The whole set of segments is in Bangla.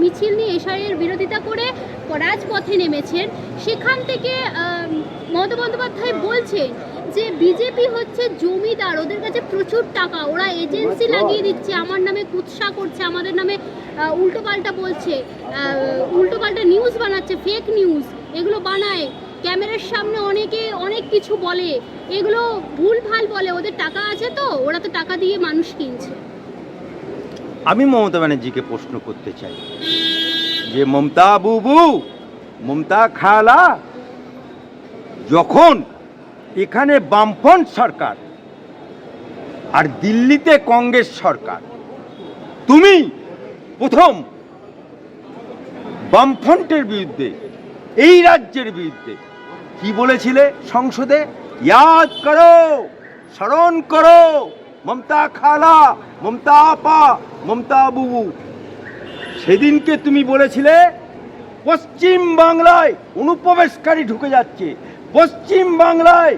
মিছিল নিয়ে এসআইয়ের বিরোধিতা করে রাজপথে নেমেছেন। সেখান থেকে মমতা বন্দ্যোপাধ্যায় বলছেন যে বিজেপি হচ্ছে জমিদার ওদের কাছে প্রচুর টাকা ওরা এজেন্সি লাগিয়ে দিচ্ছে আমার নামে কুৎসা করছে আমাদের নামে উল্টোপাল্টা বলছে উল্টোপাল্টা নিউজ বানাচ্ছে ফেক নিউজ এগুলো বানায়। ক্যামেরার সামনে অনেকে অনেক কিছু বলে এগুলো ভুল ভালো বলে ওদের টাকা আছে তো ওরা তো টাকা দিয়ে মানুষ কিনছে। আমি মমতা ব্যানার্জিকে প্রশ্ন করতে চাই। যে মমতা বুবু, মমতা খালা, যখন এখানে বামফ্রন্ট সরকার আর দিল্লিতে কংগ্রেস সরকার, তুমি প্রথম বামফ্রন্টের বিরুদ্ধে, এই রাজ্যের বিরুদ্ধে কি বলেছিলে সংসদে? ইয়াদ করো, স্মরণ করো, মমতা খালা, মমতা আপা মমতা বুবু, সেদিনকে তুমি বলেছিলে, পশ্চিম বাংলায় অনুপ্রবেশকারী ঢুকে যাচ্ছে। পশ্চিম বাংলায়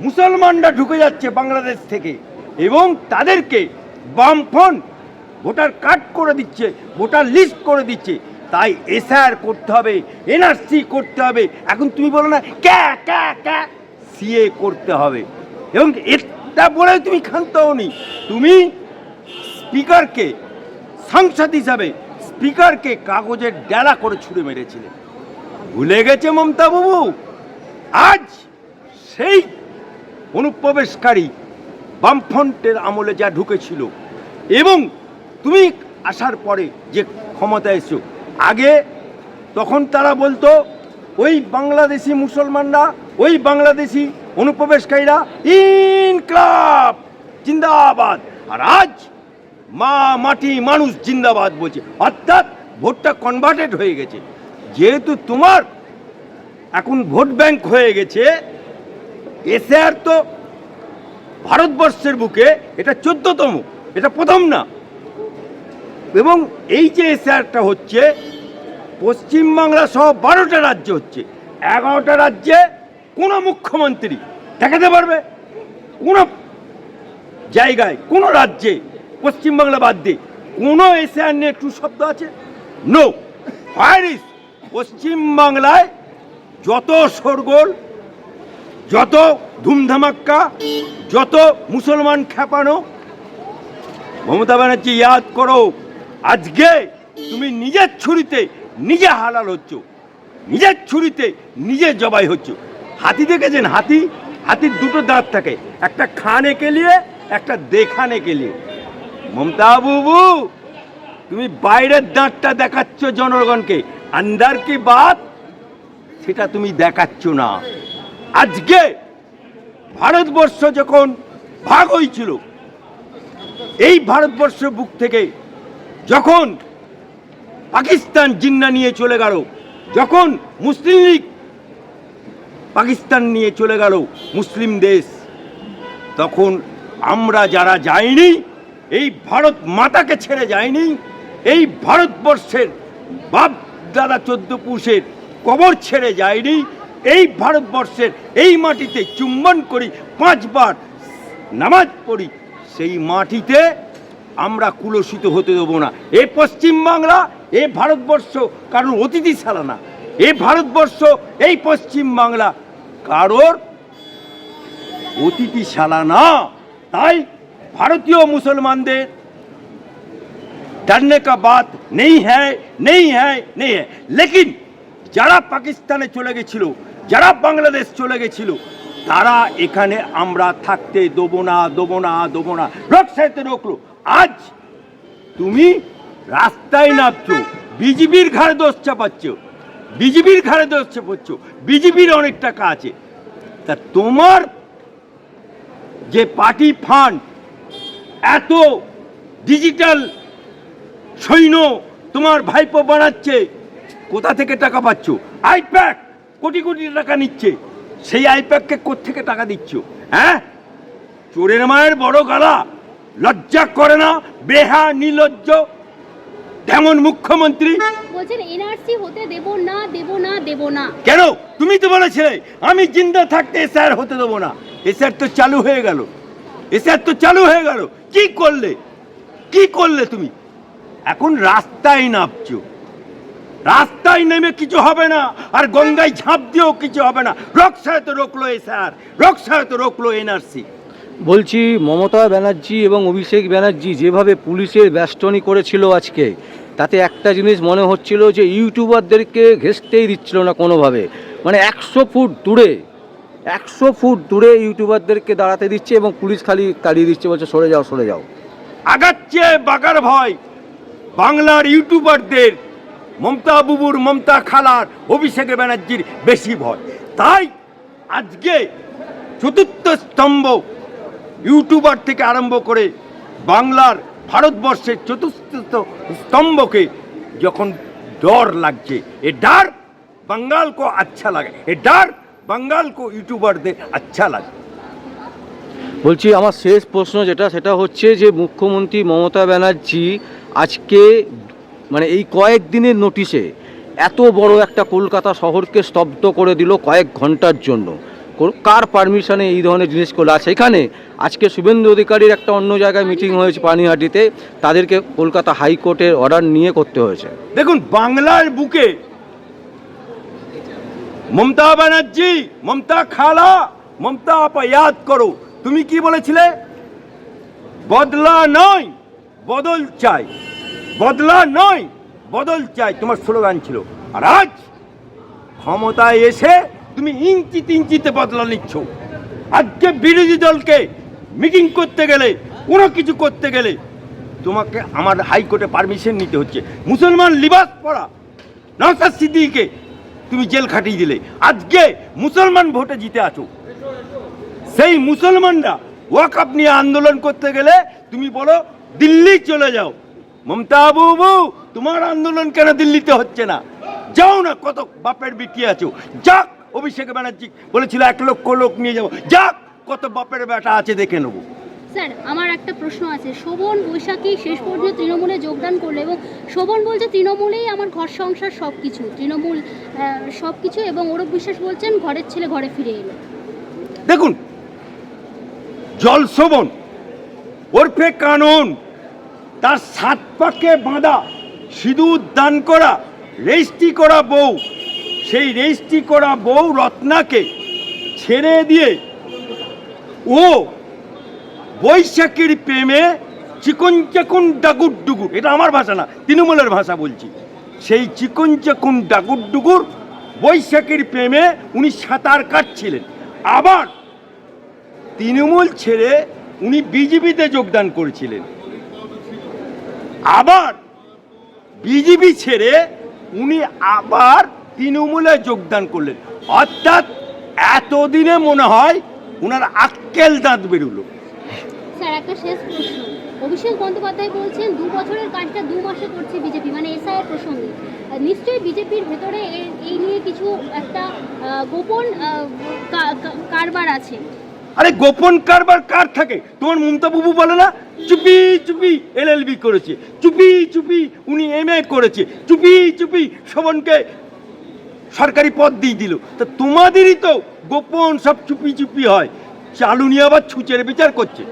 মুসলমানরা ঢুকে যাচ্ছে বাংলাদেশ থেকে। এবং তাদেরকে বামফ্রন্ট ভোটার কার্ড করে দিচ্ছে, ভোটার লিস্ট করে দিচ্ছে। তাই এসআর করতে হবে, এনআরসি করতে হবে। এখন তুমি বলো না, ক্যা ক্যা ক্যা, সিএ করতে হবে। এবং এটা বলে তুমি ক্ষান্ত হওনি। তুমি স্পিকারকে, সাংসদ হিসাবে স্পিকারকে কাগজের ডেলা করে ছুঁড়ে মেরেছিলেন। ভুলে গেছে মমতা বাবু আজ সেই অনুপ্রবেশকারী বামফ্রন্টের আমলে যা ঢুকেছিল। এবং তুমি আসার পরে যে ক্ষমতা এসো আগে তখন তারা বলতো, ওই বাংলাদেশি মুসলমানরা, ওই বাংলাদেশি অনুপ্রবেশকারীরা, ইনকলাব, জিন্দাবাদ। আর আজ মা মাটি মানুষ জিন্দাবাদ বলছে। অর্থাৎ ভোটটা কনভার্টেড হয়ে গেছে। যেহেতু তোমার এখন ভোট ব্যাংক হয়ে গেছে এসআর তো ভারতবর্ষের বুকে এটা চোদ্দতম, এটা প্রথম না। এবং এই যে এসআরটা হচ্ছে, পশ্চিমবাংলা সহ বারোটা রাজ্য হচ্ছে। এগারোটা রাজ্যে কোনো মুখ্যমন্ত্রী দেখাতে পারবে? কোনো জায়গায়, কোনো রাজ্যে পশ্চিমবাংলা বাদ দিয়ে কোনো এশিয়ান নিয়ে একটু শব্দ আছে? নো ফায়ারিস পশ্চিমবাংলায় যত শোরগোল, যত ধুমধামাক্কা, যত মুসলমান খেপানো, মমতা ব্যানার্জি ইয়াদ করো, আজকে তুমি নিজের ছুরিতে নিজে হালাল হচ্ছ। নিজের ছুরিতে নিজে জবাই হচ্ছ। হাতি দেখেছেন? হাতি, হাতির দুটো দাঁত থাকে। একটা খানে কেলিয়ে একটা দেখানে কেলিয়ে মমতা বুবু, তুমি বাইরের দাঁতটা দেখাচ্ছ জনগণকে। আন্দার কি বাত? সেটা তুমি দেখাচ্ছ না। আজকে ভারতবর্ষ যখন ভাগ হয়েছিল, এই ভারতবর্ষ বুক থেকে যখন পাকিস্তান জিন্না নিয়ে চলে গেল, যখন মুসলিম লীগ পাকিস্তান নিয়ে চলে গেল, মুসলিম দেশ, তখন আমরা যারা যাইনি এই ভারত মাতাকে ছেড়ে যায়নি, এই ভারতবর্ষের বাপ দাদা চোদ্দ পুরুষের কবর ছেড়ে যায়নি, এই ভারতবর্ষের এই মাটিতে চুম্বন করি, পাঁচবার নামাজ পড়ি, সেই মাটিতে আমরা কুলসিত হতে দেবো না। এ পশ্চিমবাংলা এ ভারতবর্ষ কারোর অতিথিশালা না। এ ভারতবর্ষ, এই পশ্চিম বাংলা কারোর অতিথিশালা না। তাই ভারতীয় মুসলমানদের डरने का बात नहीं है नहीं है नहीं है लेकिन যারা পাকিস্তানে চলে গেছিল যারা বাংলাদেশ চলে গেছিল তারা এখানে আমরা থাকতে দেবো না দেবো না দেবো না রক্ষাতে রোকলো আজ তুমি রাস্তায় নামছো বিজেপির ঘাড়ে দোষ চাপাচ্ছ বিজেপির ঘাড়ে দোষ চাপাচ্ছ বিজেপির অনেক টাকা আছে তা তোমার যে পার্টি ফান্ড এত ডিজিটাল সৈন্য তোমার ভাইপো বানাচ্ছে কোথা থেকে টাকা পাচ্ছ? আইপ্যাক কোটি কোটি টাকা নিচ্ছে সেই আইপ্যাককে থেকে টাকা দিচ্ছ? হ্যাঁ? চোরের মায়ের বড় গালা লজ্জা করে না বেহা নির্লজ্জ তেমন মুখ্যমন্ত্রী? বলছেন এনআরসি হতে দেব না দেব না দেব না। কেন? তুমি তো বলেছিলে আমি জিন্দা থাকতে এসআর হতে দেবো না। এসআর তো চালু হয়ে গেল। এসআর তো চালু হয়ে গেল। কি করলে? কি করলে তুমি? এখন রাস্তায় নামছো। রাস্তায় নেমে কিছু হবে না, আর গঙ্গায় ঝাঁপ দিয়েও কিছু হবে না। রক্সায় তো রোকলো এসআর রক্সায় তো রোকলো এনআরসি। বলছি, মমতা ব্যানার্জি এবং অভিষেক ব্যানার্জি যেভাবে পুলিশের ব্যস্তনী করেছিল আজকে, তাতে একটা জিনিস মনে হচ্ছিল যে ইউটিউবারদেরকে ঘেসতেই দিচ্ছিল না কোনোভাবে। মানে একশো ফুট দূরে একশো ফুট দূরে ইউটিউবারদেরকে দাঁড়াতে দিচ্ছে এবং পুলিশ খালি তাড়িয়ে দিচ্ছে, বলছে, সরে যাও সরে যাও। আগাচ্ছে বাগার ভয় বাংলার ইউটিউবারদের মমতা বুবুর, মমতা খালার, অভিষেক ব্যানার্জির বেশি ভয়। তাই আজকে চতুর্থ স্তম্ভ ইউটিউবার থেকে আরম্ভ করে বাংলার ভারতবর্ষের চতুর্থ স্তম্ভকে যখন ডর লাগছে, এ ডার বাঙ্গাল কো আচ্ছা লাগে, এ ডার বাঙ্গাল কো ইউটিউবারদের আচ্ছা লাগে বলছি আমার শেষ প্রশ্ন যেটা সেটা হচ্ছে যে মুখ্যমন্ত্রী মমতা ব্যানার্জি আজকে মানে এই কয়েকদিনের নোটিশে এত বড় একটা কলকাতা শহরকে স্তব্ধ করে দিল কয়েক ঘণ্টার জন্য। কার পারমিশনে এই ধরনের জিনিস আছে এখানে আজকে শুভেন্দু অধিকারীর একটা অন্য জায়গায় মিটিং হয়েছে পানিহাটিতে তাদেরকে কলকাতা হাইকোর্টের অর্ডার নিয়ে করতে হয়েছে। দেখুন বাংলার বুকে মমতা ব্যানার্জি, মমতা খালা, মমতা আপা, ইয়াদ করো। তুমি কি বলেছিলে? বদলা নয়, বদল চাই। বদলা নয়, বদল চাই, তোমার স্লোগান ছিল। আর আজ ক্ষমতায় এসে তুমি ইঞ্চি তিঞ্চিতে বদলা নিচ্ছ। আজকে বিরোধী দলকে মিটিং করতে গেলে, কোনো কিছু করতে গেলে তোমাকে আমার হাইকোর্টে পারমিশন নিতে হচ্ছে। মুসলমান লিবাস পড়া নওসাদ সিদ্দিকে তুমি জেল খাটিয়ে দিলে। আজকে মুসলমান ভোটে জিতে আছো। সেই মুসলমানরা ওয়াকআপ নিয়ে আন্দোলন করতে গেলে তুমি বলো, দিল্লি চলে যাও। মমতা বাবু, তোমার আন্দোলন কেন দিল্লিতে হচ্ছে না? যাও না, কত বাপের বিটি আছো। যাক, অভিষেক ব্যানার্জি বলেছিল, এক লক্ষ লোক নিয়ে যাব। যাক, কত বাপের বেটা আছে, দেখে নেব। স্যার, আমার একটা প্রশ্ন আছে। শোভন বৈশাখী শেষ পর্যন্ত তৃণমূলে যোগদান করল এবং শোভন বলছে তৃণমূলেই আমার ঘর সংসার সব কিছু তৃণমূল সব কিছু এবং অরূপ বিশ্বাস বলছেন ঘরের ছেলে ঘরে ফিরে এলো। দেখুন, জল শোভন, ওরফে কানন, তার সাত পাকে বাঁধা, সিঁদুর দান করা, রেজিস্ট্রি করা বউ, সেই রেজিস্ট্রি করা বউ রত্নাকে ছেড়ে দিয়ে ও বৈশাখীর প্রেমে চিকন চাকুন ডাগুর ডুগুর এটা আমার ভাষা না, তৃণমূলের ভাষা বলছি। সেই চিকন চাকুন ডাগুর ডুগুর বৈশাখীর প্রেমে উনি সাঁতার কাটছিলেন। আবার তৃণমূল ছেড়ে উনি বিজেপিতে যোগদান করেছিলেন। আবার বিজেপি ছেড়ে উনি আবার তৃণমূলে যোগদান করলেন। অর্থাৎ এতদিনে মনে হয় ওনার আক্কেল দাঁত বেরুলো। স্যার, একটা শেষ প্রশ্ন। অভিষেক বন্দ্যোপাধ্যায় বলছেন, দু বছরের কাজটা দু মাসে করছে বিজেপি। মানে এসআইয়ের প্রসঙ্গে নিশ্চয়ই বিজেপির ভেতরে এই নিয়ে কিছু একটা গোপন কারবার আছে। আরে গোপন কারবার কার থাকে? তোমার মমতা বাবু বলে না? চুপি চুপি এলএলবি করেছে। চুপি চুপি উনি এমএ করেছে। চুপি চুপি শোভনকে সরকারি পদ দিয়ে দিল। তা তোমাদেরই তো গোপন সব চুপি চুপি হয়। চালু নিয়ে আবার ছুচের বিচার করছে।